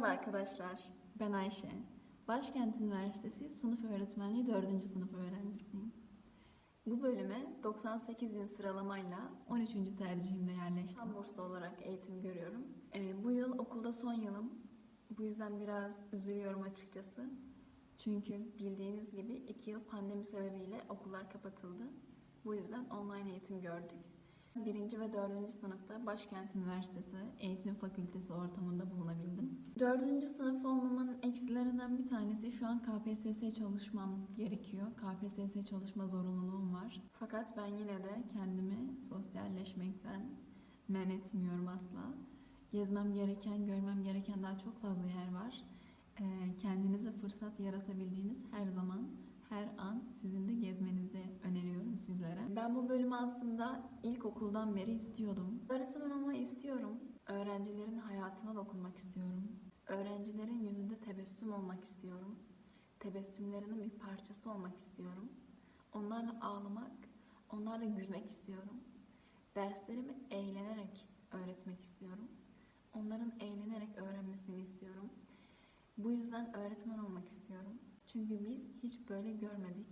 Merhaba arkadaşlar, ben Ayşe. Başkent Üniversitesi Sınıf Öğretmenliği 4. sınıf öğrencisiyim. Bu bölüme 98 bin sıralamayla 13. tercihimde yerleştim. Tam burslu olarak eğitim görüyorum. Ee, bu yıl okulda son yılım. Bu yüzden biraz üzülüyorum açıkçası. Çünkü bildiğiniz gibi 2 yıl pandemi sebebiyle okullar kapatıldı. Bu yüzden online eğitim gördük. Birinci ve dördüncü sınıfta Başkent Üniversitesi Eğitim Fakültesi ortamında bulunabildim. Dördüncü sınıf olmamın eksilerinden bir tanesi şu an KPSS çalışmam gerekiyor. KPSS çalışma zorunluluğum var. Fakat ben yine de kendimi sosyalleşmekten men etmiyorum asla. Gezmem gereken, görmem gereken daha çok fazla yer var. Ee, kendinize fırsat yaratabildiğiniz her zaman her an sizin de gezmenizi öneriyorum sizlere. Ben bu bölümü aslında ilkokuldan beri istiyordum. Öğretmen olmayı istiyorum. Öğrencilerin hayatına dokunmak istiyorum. Öğrencilerin yüzünde tebessüm olmak istiyorum. Tebessümlerinin bir parçası olmak istiyorum. Onlarla ağlamak, onlarla gülmek istiyorum. Derslerimi eğlenerek öğretmek istiyorum. Onların eğlenerek öğrenmesini istiyorum. Bu yüzden öğretmen olmak istiyorum. Çünkü biz hiç böyle görmedik.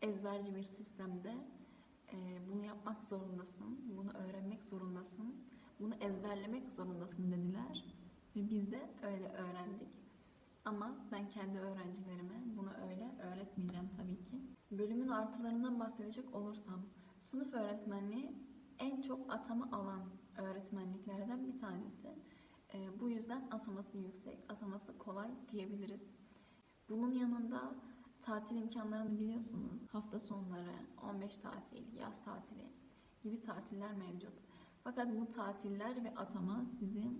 Ezberci bir sistemde e, bunu yapmak zorundasın, bunu öğrenmek zorundasın, bunu ezberlemek zorundasın dediler. Öyle öğrendik. Ama ben kendi öğrencilerime bunu öyle öğretmeyeceğim tabii ki. Bölümün artılarından bahsedecek olursam, sınıf öğretmenliği en çok atama alan öğretmenliklerden bir tanesi. E, bu yüzden ataması yüksek, ataması kolay diyebiliriz. Bunun yanında tatil imkanlarını biliyorsunuz. Hafta sonları, 15 tatil, yaz tatili gibi tatiller mevcut. Fakat bu tatiller ve atama sizi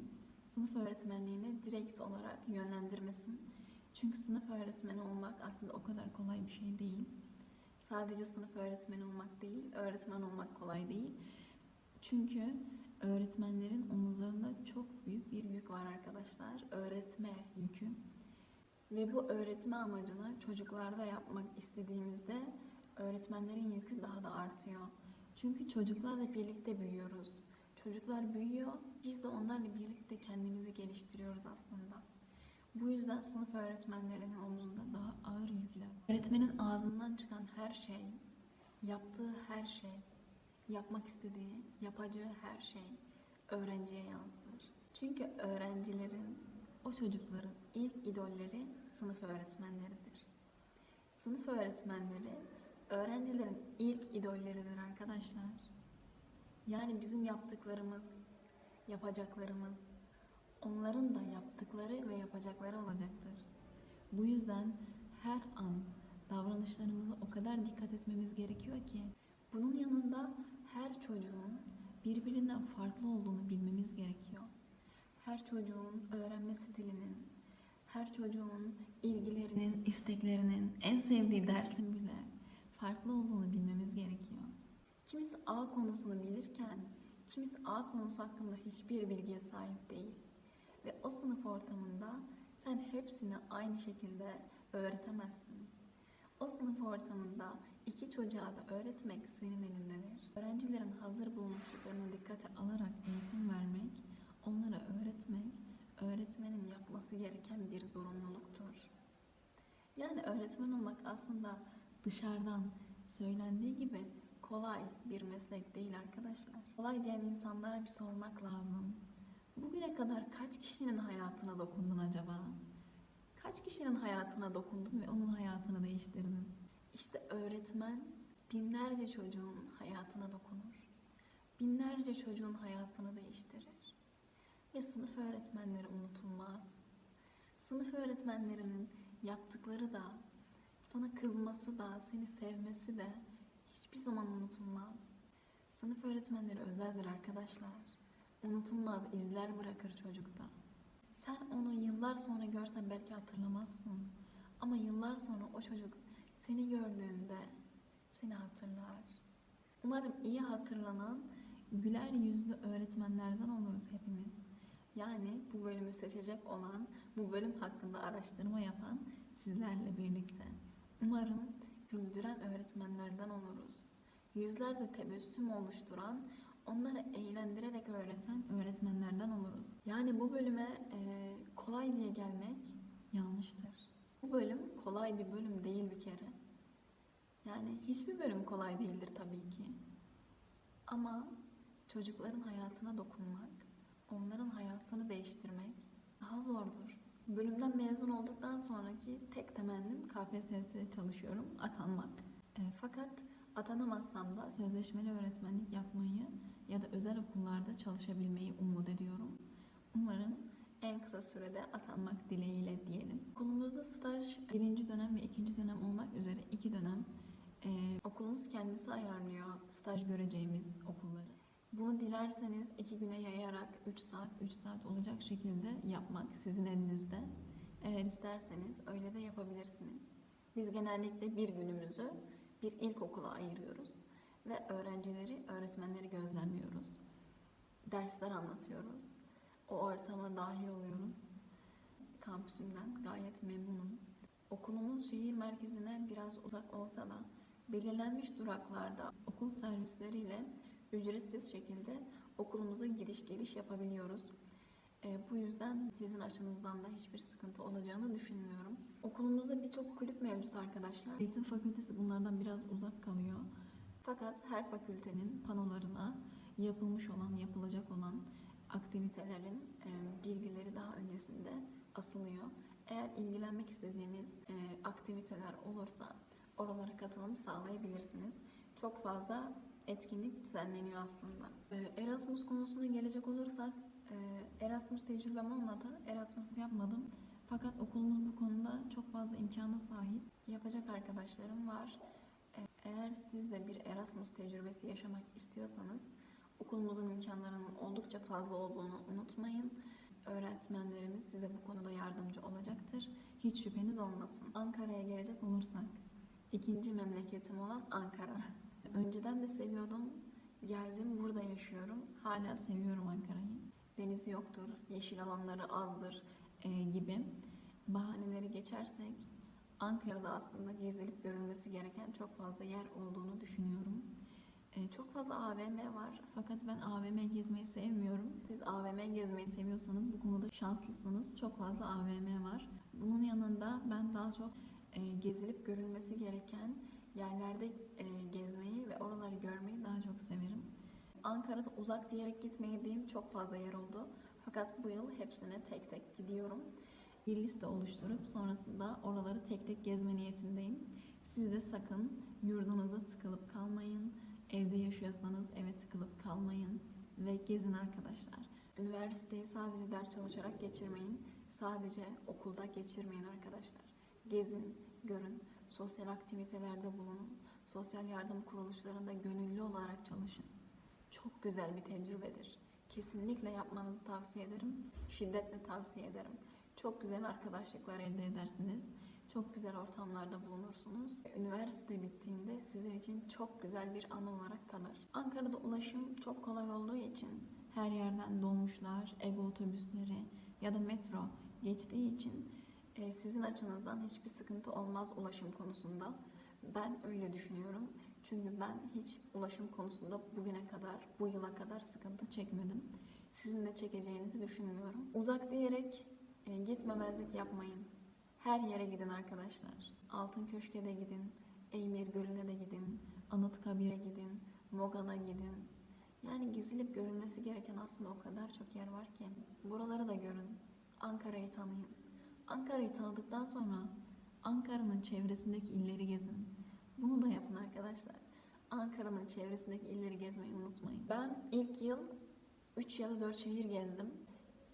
sınıf öğretmenliğine direkt olarak yönlendirmesin. Çünkü sınıf öğretmeni olmak aslında o kadar kolay bir şey değil. Sadece sınıf öğretmeni olmak değil, öğretmen olmak kolay değil. Çünkü öğretmenlerin omuzlarında çok büyük bir yük var arkadaşlar. Öğretme yükü. Ve bu öğretme amacını çocuklarda yapmak istediğimizde öğretmenlerin yükü daha da artıyor. Çünkü çocuklarla birlikte büyüyoruz. Çocuklar büyüyor, biz de onlarla birlikte kendimizi geliştiriyoruz aslında. Bu yüzden sınıf öğretmenlerinin omzunda daha ağır yükler. Öğretmenin ağzından çıkan her şey, yaptığı her şey, yapmak istediği, yapacağı her şey öğrenciye yansır. Çünkü öğrencilerin, o çocukların ilk idolleri sınıf öğretmenleridir. Sınıf öğretmenleri öğrencilerin ilk idolleridir arkadaşlar. Yani bizim yaptıklarımız, yapacaklarımız, onların da yaptıkları ve yapacakları olacaktır. Bu yüzden her an davranışlarımıza o kadar dikkat etmemiz gerekiyor ki bunun yanında her çocuğun birbirinden farklı olduğunu bilmemiz gerekiyor. Her çocuğun öğrenmesi dilinin, her çocuğun ilgilerinin, isteklerinin, en sevdiği dersin bile farklı olduğunu bilmemiz gerekiyor. Kimisi A konusunu bilirken, kimisi A konusu hakkında hiçbir bilgiye sahip değil. Ve o sınıf ortamında sen hepsini aynı şekilde öğretemezsin. O sınıf ortamında iki çocuğa da öğretmek senin elindedir. Öğrencilerin hazır bulmuşluklarını dikkate alarak eğitim vermek, onlara öğretmek, öğretmenin yapması gereken bir zorunluluktur. Yani öğretmen olmak aslında dışarıdan söylendiği gibi kolay bir meslek değil arkadaşlar. Kolay diyen insanlara bir sormak lazım. Bugüne kadar kaç kişinin hayatına dokundun acaba? Kaç kişinin hayatına dokundun ve onun hayatını değiştirdin? İşte öğretmen binlerce çocuğun hayatına dokunur. Binlerce çocuğun hayatını değiştirir. Ve sınıf öğretmenleri unutulmaz. Sınıf öğretmenlerinin yaptıkları da, sana kızması da, seni sevmesi de hiçbir zaman unutulmaz. Sınıf öğretmenleri özeldir arkadaşlar. Unutulmaz izler bırakır çocukta. Sen onu yıllar sonra görsen belki hatırlamazsın. Ama yıllar sonra o çocuk seni gördüğünde seni hatırlar. Umarım iyi hatırlanan, güler yüzlü öğretmenlerden oluruz hepimiz. Yani bu bölümü seçecek olan, bu bölüm hakkında araştırma yapan sizlerle birlikte. Umarım güldüren öğretmenlerden oluruz. Yüzlerde tebessüm oluşturan, onları eğlendirerek öğreten öğretmenlerden oluruz. Yani bu bölüme e, kolay diye gelmek yanlıştır. Bu bölüm kolay bir bölüm değil bir kere. Yani hiçbir bölüm kolay değildir tabii ki. Ama çocukların hayatına dokunmak, onların hayatını değiştirmek daha zordur. Bölümden mezun olduktan sonraki tek temennim KPSS'ye çalışıyorum, atanmak. E, fakat atanamazsam da sözleşmeli öğretmenlik yapmayı ya da özel okullarda çalışabilmeyi umut ediyorum. Umarım en kısa sürede atanmak dileğiyle diyelim. Okulumuzda staj birinci dönem ve ikinci dönem olmak üzere iki dönem ee, okulumuz kendisi ayarlıyor staj göreceğimiz okulları. Bunu dilerseniz iki güne yayarak 3 saat 3 saat olacak şekilde yapmak sizin elinizde. Eğer isterseniz öyle de yapabilirsiniz. Biz genellikle bir günümüzü bir ilkokula ayırıyoruz ve öğrencileri, öğretmenleri gözlemliyoruz. Dersler anlatıyoruz. O ortama dahil oluyoruz. Kampüsümden gayet memnunum. Okulumuz şehir merkezine biraz uzak olsa da belirlenmiş duraklarda okul servisleriyle ücretsiz şekilde okulumuza gidiş geliş yapabiliyoruz. E, bu yüzden sizin açınızdan da hiçbir sıkıntı olacağını düşünmüyorum. Okulumuzda birçok kulüp mevcut arkadaşlar. Eğitim fakültesi bunlardan biraz uzak kalıyor. Fakat her fakültenin panolarına yapılmış olan, yapılacak olan aktivitelerin e, bilgileri daha öncesinde asılıyor. Eğer ilgilenmek istediğiniz e, aktiviteler olursa oralara katılım sağlayabilirsiniz. Çok fazla etkinlik düzenleniyor aslında. Ee, Erasmus konusuna gelecek olursak e, Erasmus tecrübem olmadı. Erasmus yapmadım. Fakat okulumuz bu konuda çok fazla imkana sahip. Yapacak arkadaşlarım var. Ee, Eğer siz de bir Erasmus tecrübesi yaşamak istiyorsanız okulumuzun imkanlarının oldukça fazla olduğunu unutmayın. Öğretmenlerimiz size bu konuda yardımcı olacaktır. Hiç şüpheniz olmasın. Ankara'ya gelecek olursak ikinci memleketim olan Ankara. Önceden de seviyordum. Geldim burada yaşıyorum. Hala seviyorum Ankara'yı. Denizi yoktur, yeşil alanları azdır e, gibi bahaneleri geçersek Ankara'da aslında gezilip görülmesi gereken çok fazla yer olduğunu düşünüyorum. E, çok fazla AVM var fakat ben AVM gezmeyi sevmiyorum. Siz AVM gezmeyi seviyorsanız bu konuda şanslısınız. Çok fazla AVM var. Bunun yanında ben daha çok e, gezilip görülmesi gereken yerlerde e, gezmeyi ve oraları görmeyi daha çok severim. Ankara'da uzak diyerek gitmediğim çok fazla yer oldu. Fakat bu yıl hepsine tek tek gidiyorum. Bir liste oluşturup sonrasında oraları tek tek gezme niyetindeyim. Siz de sakın yurdunuza tıkılıp kalmayın. Evde yaşıyorsanız eve tıkılıp kalmayın ve gezin arkadaşlar. Üniversiteyi sadece ders çalışarak geçirmeyin. Sadece okulda geçirmeyin arkadaşlar. Gezin, görün, sosyal aktivitelerde bulunun. Sosyal yardım kuruluşlarında gönüllü olarak çalışın. Çok güzel bir tecrübedir. Kesinlikle yapmanızı tavsiye ederim. Şiddetle tavsiye ederim. Çok güzel arkadaşlıklar elde edersiniz. Çok güzel ortamlarda bulunursunuz. Üniversite bittiğinde sizin için çok güzel bir anı olarak kalır. Ankara'da ulaşım çok kolay olduğu için her yerden dolmuşlar, ego otobüsleri ya da metro geçtiği için e, sizin açınızdan hiçbir sıkıntı olmaz ulaşım konusunda. Ben öyle düşünüyorum. Çünkü ben hiç ulaşım konusunda bugüne kadar, bu yıla kadar sıkıntı çekmedim. Sizin de çekeceğinizi düşünmüyorum. Uzak diyerek e, gitmemezlik yapmayın. Her yere gidin arkadaşlar. Altın Köşk'e de gidin, Eymir Gölü'ne de gidin, Anıtkabir'e gidin, Mogan'a gidin. Yani gezilip görülmesi gereken aslında o kadar çok yer var ki. Buraları da görün. Ankara'yı tanıyın. Ankara'yı tanıdıktan sonra Ankara'nın çevresindeki illeri gezin. Bunu da yapın arkadaşlar. Ankara'nın çevresindeki illeri gezmeyi unutmayın. Ben ilk yıl 3 ya da 4 şehir gezdim.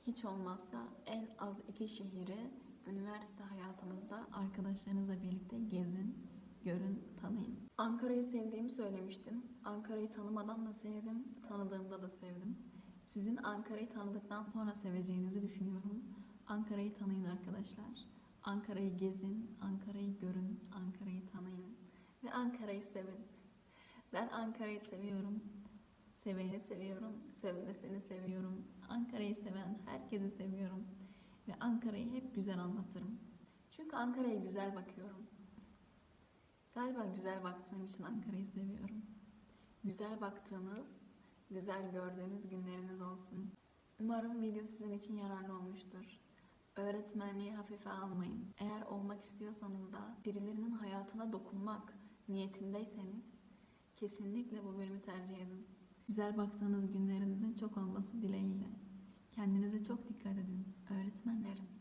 Hiç olmazsa en az 2 şehri üniversite hayatınızda arkadaşlarınızla birlikte gezin, görün, tanıyın. Ankara'yı sevdiğimi söylemiştim. Ankara'yı tanımadan da sevdim, tanıdığımda da sevdim. Sizin Ankara'yı tanıdıktan sonra seveceğinizi düşünüyorum. Ankara'yı tanıyın arkadaşlar. Ankara'yı gezin, Ankara'yı görün, Ankara'yı tanıyın ve Ankara'yı sevin. Ben Ankara'yı seviyorum. Seveni seviyorum, sevmesini seviyorum. Ankara'yı seven herkesi seviyorum. Ve Ankara'yı hep güzel anlatırım. Çünkü Ankara'ya güzel bakıyorum. Galiba güzel baktığım için Ankara'yı seviyorum. Güzel baktığınız, güzel gördüğünüz günleriniz olsun. Umarım video sizin için yararlı olmuştur. Öğretmenliği hafife almayın. Eğer olmak istiyorsanız da birilerinin hayatına dokunmak niyetindeyseniz kesinlikle bu bölümü tercih edin. Güzel baktığınız günlerinizin çok olması dileğiyle. Kendinize çok dikkat edin öğretmenlerim.